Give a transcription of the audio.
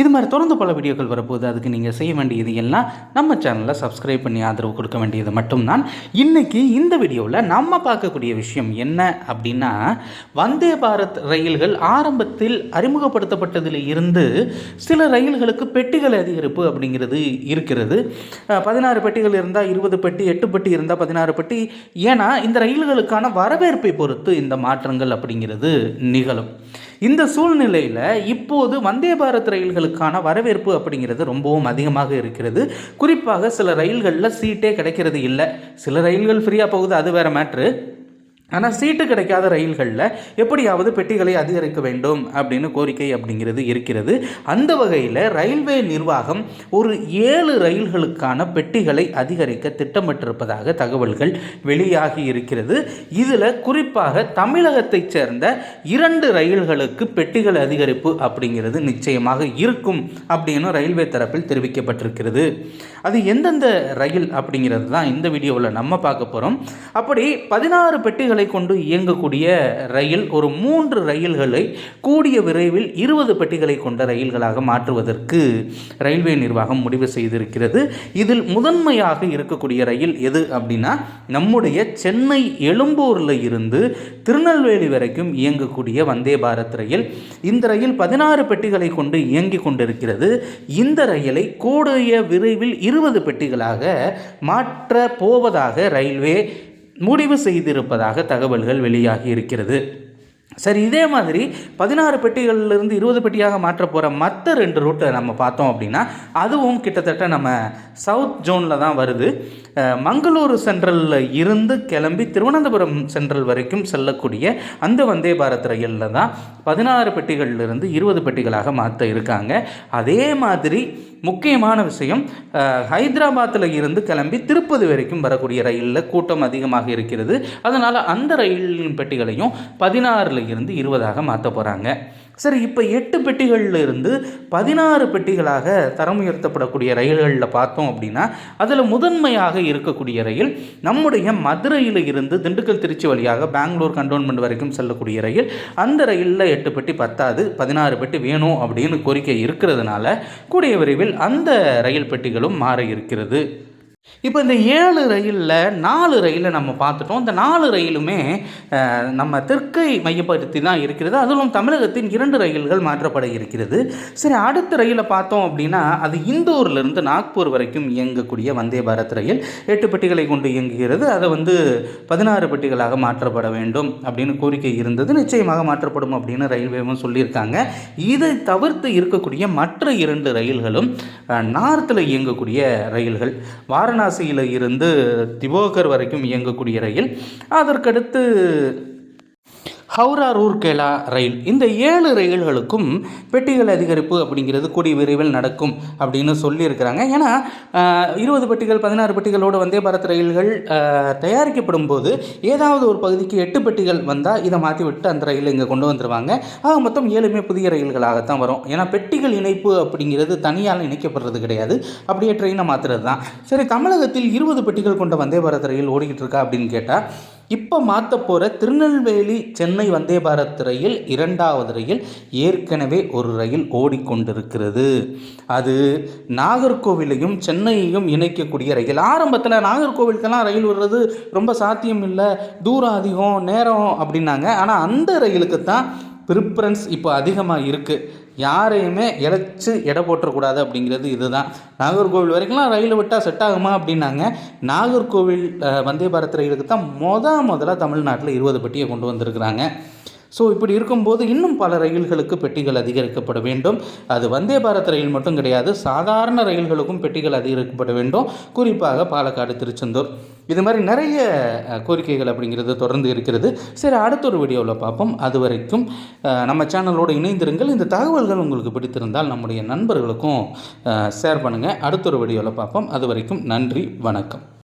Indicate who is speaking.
Speaker 1: இது மாதிரி தொடர்ந்து பல வீடியோக்கள் வரப்போகுது. அதுக்கு நீங்கள் செய்ய வேண்டியது எல்லாம் நம்ம சேனலில் சப்ஸ்கிரைப் பண்ணி ஆதரவு கொடுக்க வேண்டியது மட்டும்தான். இன்றைக்கி இந்த வீடியோவில் நம்ம பார்க்கக்கூடிய விஷயம் என்ன அப்படின்னா வந்தே பாரத் ரயில்கள் ஆரம்பத்தில் அறிமுகப்படுத்தப்பட்டதில் இருந்து சில ரயில்களுக்கு பெட்டிகள் அதிகரிப்பு அப்படிங்கிறது இருக்கிறது. பதினாறு பெட்டிகள் இருந்தால் இருபது பெட்டி எட்டு பெட்டி இருந்தால் பதினாறு பெட்டி. ஏன்னா இந்த ரயில்களுக்கான வரவேற்பை பொறுத்து இந்த மாற்றங்கள் அப்படிங்கிறது நிகழும். இந்த சூழ்நிலையில் இப்போது வந்தே பாரத் ரயில்களுக்கான வரவேற்பு அப்படிங்கிறது ரொம்பவும் அதிகமாக இருக்கிறது. குறிப்பாக சில ரயில்களில் சீட்டே கிடைக்கிறது இல்லை. சில ரயில்கள் ஃப்ரீயாக போகுது அது வேறு மேட்ரு ஆனால் சீட்டு கிடைக்காத ரயில்களில் எப்படியாவது பெட்டிகளை அதிகரிக்க வேண்டும் அப்படின்னு கோரிக்கை அப்படிங்கிறது இருக்கிறது. அந்த வகையில் ரயில்வே நிர்வாகம் ஒரு ஏழு ரயில்களுக்கான பெட்டிகளை அதிகரிக்க திட்டமிட்டிருப்பதாக தகவல்கள் வெளியாகி இருக்கிறது. இதில் குறிப்பாக தமிழகத்தைச் சேர்ந்த இரண்டு ரயில்களுக்கு பெட்டிகள் அதிகரிப்பு அப்படிங்கிறது நிச்சயமாக இருக்கும் அப்படின்னு ரயில்வே தரப்பில் தெரிவிக்கப்பட்டிருக்கிறது. அது எந்தெந்த ரயில் அப்படிங்கிறது தான் இந்த வீடியோவில் நம்ம பார்க்க போகிறோம் அப்படி பதினாறு பெட்டிகள் கொண்டு இயங்கக்கூடிய ரயில் ஒரு மூன்று ரயில்களை கூடிய விரைவில் இருபது பெட்டிகளை கொண்ட ரயில்களாக மாற்றுவதற்கு ரயில்வே நிர்வாகம் முடிவு செய்திருக்கிறது. இதில் முதன்மையாக இருக்கக்கூடிய ரயில் எது அப்படின்னா நம்முடைய சென்னை எழும்பூரில் இருந்து திருநெல்வேலி வரைக்கும் இயங்கக்கூடிய வந்தே பாரத் ரயில். இந்த ரயில் பதினாறு பெட்டிகளை கொண்டு இயங்கிக் கொண்டிருக்கிறது. இந்த ரயிலை கூடிய விரைவில் இருபது பெட்டிகளாக மாற்ற போவதாக ரயில்வே முடிவு செய்திருப்பதாக தகவல்கள் வெளியாகி இருக்கிறது. சரி இதே மாதிரி பதினாறு பெட்டிகளிலிருந்து இருபது பெட்டியாக மாற்ற போகிற மற்ற ரெண்டு ரூட்டை நம்ம பார்த்தோம் அப்படின்னா அதுவும் கிட்டத்தட்ட நம்ம சவுத் ஜோனில் தான் வருது. மங்களூரு சென்ட்ரலில் இருந்து கிளம்பி திருவனந்தபுரம் சென்ட்ரல் வரைக்கும் செல்லக்கூடிய அந்த வந்தே பாரத் ரயிலில் தான் பதினாறு பெட்டிகளிலிருந்து இருபது பெட்டிகளாக மாற்ற இருக்காங்க. அதே மாதிரி முக்கியமான விஷயம் ஹைதராபாத்தில் இருந்து கிளம்பி திருப்பதி வரைக்கும் வரக்கூடிய ரயிலில் கூட்டம் அதிகமாக இருக்கிறது. அதனால் அந்த ரயிலின் பெட்டிகளையும் பதினாறில் இருந்து இருபதாக மாற்ற போகிறாங்க சரி இப்போ எட்டு பெட்டிகளில் இருந்து பதினாறு பெட்டிகளாக தரம் உயர்த்தப்படக்கூடிய ரயில்களில் பார்த்தோம் அப்படின்னா அதில் முதன்மையாக இருக்கக்கூடிய ரயில் நம்முடைய மதுரையில் இருந்து திண்டுக்கல் திருச்சி வழியாக பெங்களூர் கண்டோன்மெண்ட் வரைக்கும் செல்லக்கூடிய ரயில். அந்த ரயிலில் எட்டு பெட்டி பத்தாது பதினாறு பெட்டி வேணும் அப்படின்னு கோரிக்கை இருக்கிறதுனால கூடிய விரைவில் அந்த ரயில் பெட்டிகளும் மாற இருக்கிறது. இப்போ இந்த ஏழு ரயிலில் நாலு ரயிலை நம்ம பார்த்துட்டோம். இந்த நாலு ரயிலுமே நம்ம தெற்கை மையப்படுத்தி தான் இருக்கிறது. அதுவும் தமிழகத்தின் இரண்டு ரயில்கள் மாற்றப்பட இருக்கிறது. சரி அடுத்த ரயிலை பார்த்தோம் அப்படின்னா அது இந்தூர்லேருந்து நாக்பூர் வரைக்கும் இயங்கக்கூடிய வந்தே பாரத் ரயில். எட்டு பெட்டிகளை கொண்டு இயங்குகிறது. அதை வந்து பதினாறு பெட்டிகளாக மாற்றப்பட வேண்டும் அப்படின்னு கோரிக்கை இருந்தது. நிச்சயமாக மாற்றப்படும் அப்படின்னு ரயில்வேவும் சொல்லியிருக்காங்க. இதை தவிர்த்து இருக்கக்கூடிய மற்ற இரண்டு ரயில்களும் நார்த்தில் இயங்கக்கூடிய ரயில்கள் வாரணாசியில் இருந்து திவோகர் வரைக்கும் இயங்கக்கூடிய ரயில். அதற்கடுத்து ஹவுரா ரூர்கேலா ரயில். இந்த ஏழு ரயில்களுக்கும் பெட்டிகள் அதிகரிப்பு அப்படிங்கிறது கூடிய விரைவில் நடக்கும் அப்படின்னு சொல்லியிருக்கிறாங்க. ஏன்னா இருபது பெட்டிகள் பதினாறு பெட்டிகளோடு வந்தே பாரத் ரயில்கள் தயாரிக்கப்படும் போது ஏதாவது ஒரு பகுதிக்கு எட்டு பெட்டிகள் வந்தால் இதை மாற்றி விட்டு அந்த ரயில் இங்கே கொண்டு வந்துருவாங்க. ஆக மொத்தம் ஏழுமே புதிய ரயில்களாகத்தான் வரும். ஏன்னா பெட்டிகள் இணைப்பு அப்படிங்கிறது தனியால் இணைக்கப்படுறது கிடையாது. அப்படியே ட்ரெயினை மாற்றுறது தான் சரி தமிழகத்தில் இருபது பெட்டிகள் கொண்ட வந்தே பாரத் ரயில் ஓடிக்கிட்டு இருக்கா அப்படின்னு கேட்டால் இப்போ மாற்ற போகிற திருநெல்வேலி சென்னை வந்தே பாரத் ரயில் இரண்டாவது ரயில் ஏற்கனவே ஒரு ரயில் ஓடிக்கொண்டிருக்கிறது. அது நாகர்கோவிலையும் சென்னையையும் இணைக்கக்கூடிய ரயில். ஆரம்பத்தில் நாகர்கோவிலுக்கெல்லாம் ரயில் விடுறது ரொம்ப சாத்தியம் இல்லை தூரம் அதிகம் நேரம் அப்படின்னாங்க. ஆனால் அந்த ரயிலுக்கு தான் ப்ரிஃபரன்ஸ் இப்போ அதிகமாக இருக்குது யாரையுமே இழைச்சி எடை போட்டக்கூடாது அப்படிங்கிறது இதுதான். நாகர்கோவில் வரைக்கும்லாம் ரயில் விட்டால் செட் ஆகுமா அப்படின்னாங்க. நாகர்கோவில் வந்தே பாரத் ரயிலுக்கு தான் மொதல் முதல்ல தமிழ்நாட்டில் இருபது பெட்டியை கொண்டு வந்திருக்கிறாங்க. ஸோ இப்படி இருக்கும்போது இன்னும் பல ரயில்களுக்கு பெட்டிகள் அதிகரிக்கப்பட வேண்டும். அது வந்தே பாரத் ரயில் மட்டும் கிடையாது சாதாரண ரயில்களுக்கும் பெட்டிகள் அதிகரிக்கப்பட வேண்டும். குறிப்பாக பாலக்காடு திருச்செந்தூர். இது மாதிரி நிறைய கோரிக்கைகள் அப்படிங்கிறது தொடர்ந்து இருக்கிறது. சரி அடுத்த ஒரு வீடியோவில் பார்ப்போம். அது வரைக்கும் நம்ம சேனலோடு இணைந்திருங்கள். இந்த தகவல்கள் உங்களுக்கு பிடித்திருந்தால் நம்முடைய நண்பர்களுக்கும் ஷேர் பண்ணுங்கள் அடுத்த ஒரு வீடியோவில் பார்ப்போம். அது வரைக்கும் நன்றி வணக்கம்.